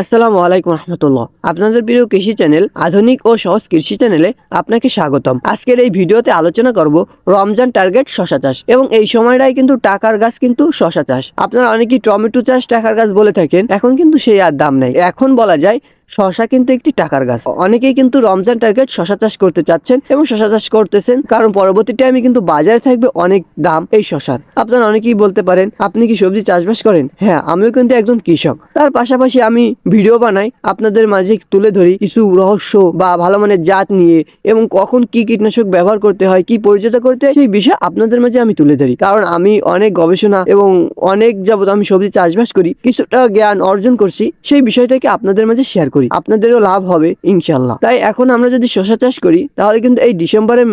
আসসালামু আলাইকুম রহমতুল্লাহ। আপনাদের প্রিয় কৃষি চ্যানেল, আধুনিক ও সহজ কৃষি চ্যানেলে আপনাকে স্বাগতম। আজকের এই ভিডিওতে আলোচনা করব রমজান টার্গেট শশা চাষ এবং এই সময়টাই কিন্তু টাকার গাছ কিন্তু শশা চাষ। আপনারা অনেকেই টমেটো চাষ, টাকার গাছ বলে থাকেন, এখন কিন্তু সেই আর দাম নেই। এখন বলা যায় শশা কিন্তু একটি টাকার গাছ। অনেকেই কিন্তু রমজান টার্গেট শশা চাষ করতে চাচ্ছেন এবং শশা চাষ করতেছেন। কারণ পরবর্তী টাইমে কিন্তু বাজারে থাকবে অনেক দাম এই শশার। আপনারা অনেকেই বলতে পারেন, আপনি কি সবজি চাষবাস করেন? হ্যাঁ আমিও কিন্তু একজন কৃষক। তার পাশাপাশি আমি ভিডিও বানাই। আপনাদের মাঝে তুলে ধরি কিছু রহস্য বা ভালো মানের জাত নিয়ে এবং কখন কি কীটনাশক ব্যবহার করতে হয়, কি পরিচর্যা করতে হয়, সেই বিষয় আপনাদের মাঝে আমি তুলে ধরি। কারণ আমি অনেক গবেষণা এবং অনেক যাবত আমি সবজি চাষবাস করি, কিছুটা জ্ঞান অর্জন করছি, সেই বিষয়টাকে আপনাদের মাঝে শেয়ার করি। আপনাদেরও লাভ হবে, ইনশাল্লাহ। তাই এখন আমরা যদি শশা চাষ করি, তাহলে কিন্তু এই ডিসেম্বরের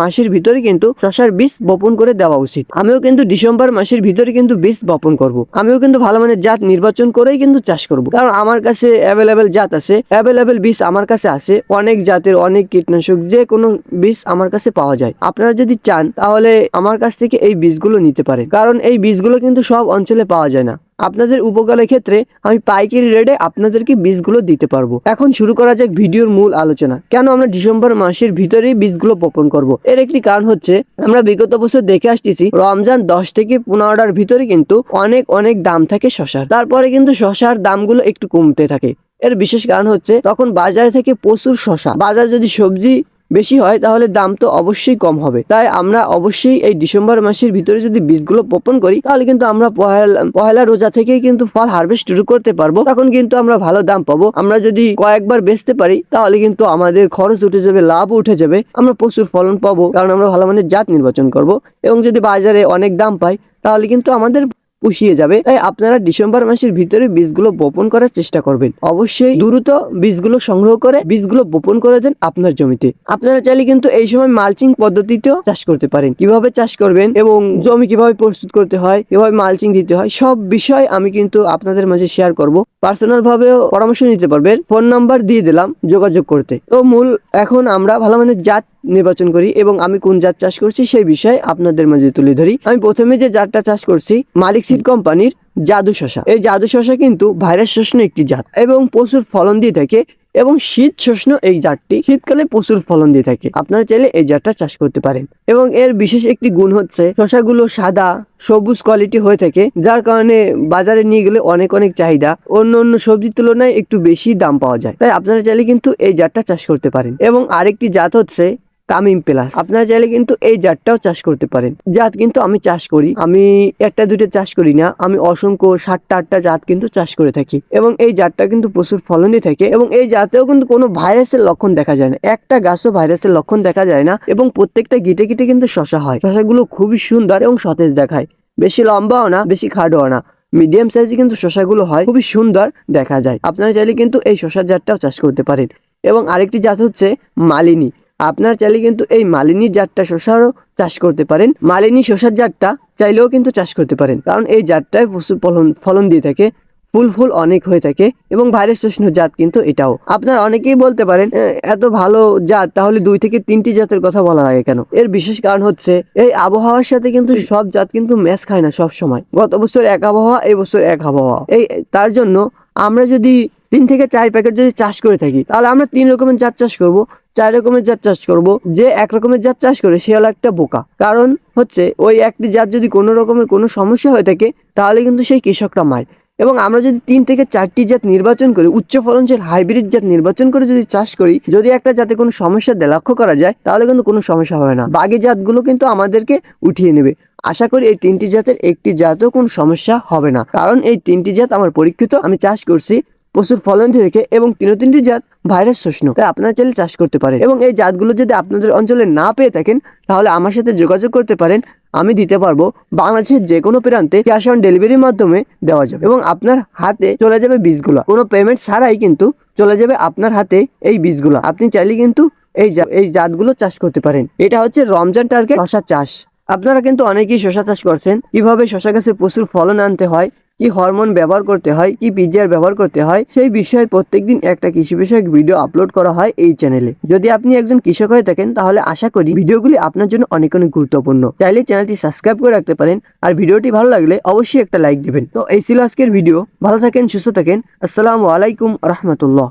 মাসের ভিতরে কিন্তু শশার বীজ বপন করে দেওয়া উচিত। আমিও কিন্তু ডিসেম্বর মাসের ভিতরে কিন্তু বীজ বপন করব। আমিও কিন্তু ভালো মানের জাত নির্বাচন করেই কিন্তু চাষ করব। কারণ আমার কাছে অ্যাভেলেবেল জাত আছে অ্যাভেলেবেল বীজ আমার কাছে আছে, অনেক জাতের, অনেক কীটনাশক, যে কোনো বীজ আমার কাছে পাওয়া যায়। আপনারা যদি চান, তাহলে আমার কাছ থেকে এই বীজগুলো নিতে পারেন। কারণ এই বীজগুলো কিন্তু সব অঞ্চলে পাওয়া যায় না। আপনাদের উপকারের ক্ষেত্রে আমি পাইকারি রেটে আপনাদেরকে বীজগুলো দিতে পারব। এখন শুরু করা যাক ভিডিওর মূল আলোচনা। কেন আমরা ডিসেম্বর মাসের ভিতরেই বীজগুলো বপন করব? এর একটি কারণ হচ্ছে, আমরা বিগত বছর দেখে আসতেছি, রমজান দশ থেকে পনেরোটার ভিতরে কিন্তু অনেক অনেক দাম থাকে শশার। তারপরে কিন্তু শশার দামগুলো একটু কমতে থাকে। এর বিশেষ কারণ হচ্ছে, তখন বাজারে থেকে প্রচুর শশা। বাজার যদি সবজি বেশি হয়, তাহলে দাম তো অবশ্যই কম হবে। তাই আমরা অবশ্যই এই ডিসেম্বর মাসের ভিতরে যদি বীজগুলো বপন করি, তাহলে কিন্তু আমরা পহেলা রোজা থেকেই কিন্তু ফল হারভেস্ট শুরু করতে পারব। তখন কিন্তু আমরা ভালো দাম পাবো। আমরা যদি কয়েকবার বেচতে পারি, তাহলে কিন্তু আমাদের খরচ উঠে যাবে, লাভ উঠে যাবে। আমরা প্রচুর ফলন পাবো, কারণ আমরা ভালো মানের জাত নির্বাচন করব। এবং যদি বাজারে অনেক দাম পাই, তাহলে কিন্তু আমাদের পুষিয়ে যাবে। তাই আপনারা ডিসেম্বর মাসের ভিতরে বীজগুলো বপন করার চেষ্টা করবেন। অবশ্যই দ্রুত বীজগুলো সংগ্রহ করে বীজগুলো বপন করে দেন আপনার জমিতে। আপনারা চাইলে কিন্তু এই সময় মালচিং পদ্ধতিতেও চাষ করতে পারেন। কীভাবে চাষ করবেন এবং জমি কীভাবে প্রস্তুত করতে হয়, কীভাবে মালচিং দিতে হয়, সব বিষয় আমি কিন্তু আপনাদের মাঝে শেয়ার করব। পার্সোনাল ভাবেও পরামর্শ নিতে পারবেন। ফোন নাম্বার দিয়ে দিলাম যোগাযোগ করতে। তো মূল এখন আমরা ভালো মানের জাত নির্বাচন করি এবং আমি কোন জাত চাষ করছি সেই বিষয়ে আপনাদের মাঝে তুলে ধরি। আমি প্রথমে যে জাতটা চাষ করছি, মালিক সিড কোম্পানির জাদু শশা। এই জাদু শশা কিন্তু ভাইরাস শোষণ একটি জাত এবং প্রচুর ফলন দিয়ে থাকে এবং শীত শোষণ এই জাতটি। শীতকালে প্রচুর ফলন দিয়ে থাকে। আপনারা চাইলে এই জাতটা চাষ করতে পারেন। এবং এর বিশেষ একটি গুণ হচ্ছে শশাগুলো সাদা সবুজ কোয়ালিটি হয়ে থাকে যার কারণে বাজারে নিয়ে গেলে অনেক অনেক চাহিদা অন্য অন্য সবজির তুলনায় একটু বেশি দাম পাওয়া যায়। তাই আপনারা চাইলে কিন্তু এই জাতটা চাষ করতে পারেন। এবং আরেকটি জাত হচ্ছে তামিম প্লাস। আপনারা চাইলে কিন্তু এই জাতটাও চাষ করতে পারেন। জাত কিন্তু আমি চাষ করি। আমি একটা দুটো চাষ করি না। আমি অসংখ্য সাতটা, আটটা জাত কিন্তু চাষ করে থাকি। এবং এই জাতটা কিন্তু প্রচুর ফলন দিয়ে থাকে। এবং এই জাতেও কিন্তু কোনো ভাইরাসের লক্ষণ দেখা যায় না। একটা গাছও ভাইরাসের লক্ষণ দেখা যায় না। এবং প্রত্যেকটা গিটে গিটে কিন্তু শশা হয়। শশাগুলো খুবই সুন্দর এবং সতেজ দেখায়। বেশি লম্বাও না, বেশি খাডোও না। মিডিয়াম সাইজে কিন্তু শশাগুলো হয়। খুবই সুন্দর দেখা যায়। আপনারা চাইলে কিন্তু এই শশার জাতটাও চাষ করতে পারেন। এবং আরেকটি জাত হচ্ছে মালিনী। আপনার চাইলে কিন্তু এই মালিনী জাতটা শশারও চাষ করতে পারেন। মালিনী শশার জাতটা চাইলেও কিন্তু চাষ করতে পারেন। কারণ এই জাতটায় প্রচুর ফলন ফলন দিয়ে থাকে, ফুল ফুল অনেক হয়ে থাকে এবং ভাইরাস শোষণ জাত কিন্তু এটাও। আপনারা অনেকেই বলতে পারেন এত ভালো জাত, তাহলে দুই থেকে তিনটি জাতের কথা বলা লাগে কেন? এর বিশেষ কারণ হচ্ছে, এই আবহাওয়ার সাথে কিন্তু সব জাত কিন্তু ম্যাচ খায় না সব সময় গত বছর এক আবহাওয়া, এই বছর এক আবহাওয়া। এই, তার জন্য আমরা যদি তিন থেকে চার প্যাকেট যদি চাষ করে থাকি, তাহলে আমরা তিন রকমের জাত চাষ করব, চার রকমের জাত চাষ করব। যে এক রকমের জাত চাষ করে, সে হলো একটা বোকা। কারণ হচ্ছে, ওই একটি জাত যদি কোনো রকমের কোনো সমস্যা হয়ে থাকে, তাহলে কিন্তু সেই কৃষকটা মায় এবং আমরা যদি তিন থেকে চারটি জাত নির্বাচন করি, উচ্চ ফলনশীল হাইব্রিড জাত নির্বাচন করে যদি চাষ করি, যদি একটা জাতে কোনো সমস্যা লক্ষ্য করা যায়, তাহলে কিন্তু কোনো সমস্যা হবে না। বাকি জাতগুলো কিন্তু আমাদেরকে উঠিয়ে নেবে। আশা করি এই তিনটি জাতের একটি জাতও কোনো সমস্যা হবে না। কারণ এই তিনটি জাত আমার পরীক্ষিত, আমি চাষ করছি। প্রচুর ফলন থেকে এবং তিনো তিনটি জাত ভাইরাস শোষণ। তাই আপনারা চাইলে চাষ করতে পারেন। এবং এই জাতগুলো যদি আপনাদের অঞ্চলে না পেয়ে থাকেন, তাহলে আমার সাথে যোগাযোগ করতে পারেন। আমি দিতে পারব বাংলাদেশের যে কোনো প্রান্তে ক্যাশ অন ডেলিভারির মাধ্যমে দেওয়া যাবে। এবং আপনার হাতে চলে যাবে বীজগুলো। কোনো পেমেন্ট ছাড়াই কিন্তু চলে যাবে আপনার হাতে এই বীজগুলো। আপনি চাইলে কিন্তু এই এই জাতগুলো চাষ করতে পারেন। এটা হচ্ছে রমজান টার্গেট শশা চাষ। আপনারা কিন্তু অনেকেই শশা চাষ করছেন। কীভাবে শশা গাছে প্রচুর ফলন আনতে হয় কি হরমোন ব্যবহার করতে হয়, কি পিজিআর ব্যবহার করতে হয়, সেই বিষয়ে প্রত্যেকদিন একটা কৃষি বিষয়ক ভিডিও আপলোড করা হয় এই চ্যানেলে যদি আপনি একজন কৃষক হয়ে থাকেন, তাহলে আশা করি ভিডিওগুলি আপনার জন্য অনেক অনেক গুরুত্বপূর্ণ। চাইলে চ্যানেলটি সাবস্ক্রাইব করে রাখতে পারেন, আর ভিডিওটি ভালো লাগলে অবশ্যই একটা লাইক দিবেন। তো এই ছিল আজকের ভিডিও ভালো থাকেন, সুস্থ থাকেন। আসসালামু আলাইকুম রহমতুল্লাহ।